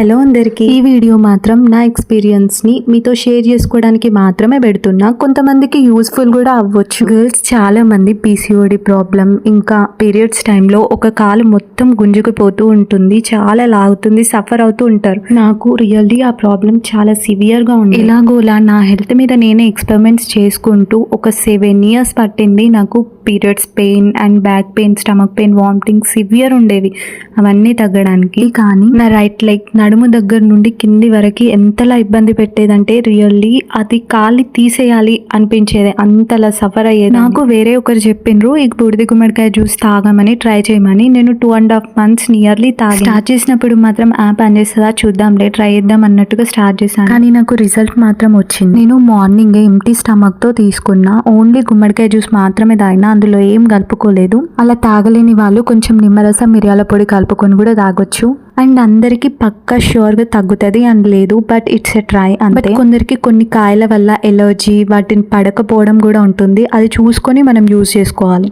Hello అందరికీ. ఈ video మాత్రం నా ఎక్స్పీరియన్స్ని మీతో షేర్ చేసుకోవడానికి మాత్రమే పెడుతున్నా. కొంతమందికి యూస్ఫుల్ కూడా అవ్వచ్చు. గర్ల్స్ చాలా మంది పీసీఓడి ప్రాబ్లం ఇంకా పీరియడ్స్ టైంలో ఒక కాలు మొత్తం గుంజుకుపోతూ ఉంటుంది. చాలా లాగుతుంది సఫర్ అవుతూ ఉంటారు. నాకు రియల్లీ ఆ ప్రాబ్లం చాలా సివియర్గా ఉంది. ఇలాగోలా నా హెల్త్ మీద నేనే ఎక్స్పెరిమెంట్స్ చేసుకుంటూ ఒక సెవెన్ ఇయర్స్ పట్టింది. నాకు periods pain and back pain stomach pain vomiting severe ఉండేవి. అవన్నీ తగ్గడానికి. కానీ నా రైట్ లెగ్ నడుము దగ్గర నుండి కింది వరకు ఎంతలా ఇబ్బంది పెట్టేదంటే రియల్లీ అది కాలి తీసేయాలి అనిపించేది అంతలా సఫర్ అయ్యేది. నాకు వేరే ఒకరు చెప్పిండ్రు ఈ బూడిద గుమ్మడికాయ జ్యూస్ తాగమని ట్రై చేయమని నేను two and half months nearly తాగి స్టార్ట్ చేసినప్పుడు మాత్రం యాప్ పనిచేస్తుందా చూద్దాంలే ట్రై చేద్దాం అన్నట్టుగా స్టార్ట్ చేశాను. కానీ నాకు రిజల్ట్ మాత్రం వచ్చింది. నేను మార్నింగ్ ఎంటీ స్టమక్తో తీసుకున్నా ఓన్లీ గుమ్మడికాయ జ్యూస్ మాత్రమే తాగినా అందులో ఏం కలుపుకోలేదు. అలా తాగలేని వాళ్ళు కొంచెం నిమ్మరసం మిరియాల పొడి కలుపుకొని కూడా తాగొచ్చు. అండ్ అందరికి పక్కా షూర్గా తగ్గుతుంది అని లేదు బట్ ఇట్స్ ఎ ట్రై అంతే. కొందరికి కొన్ని కాయల వల్ల ఎలర్జీ వాటిని పడకపోవడం కూడా ఉంటుంది. అది చూసుకొని మనం యూజ్ చేసుకోవాలి.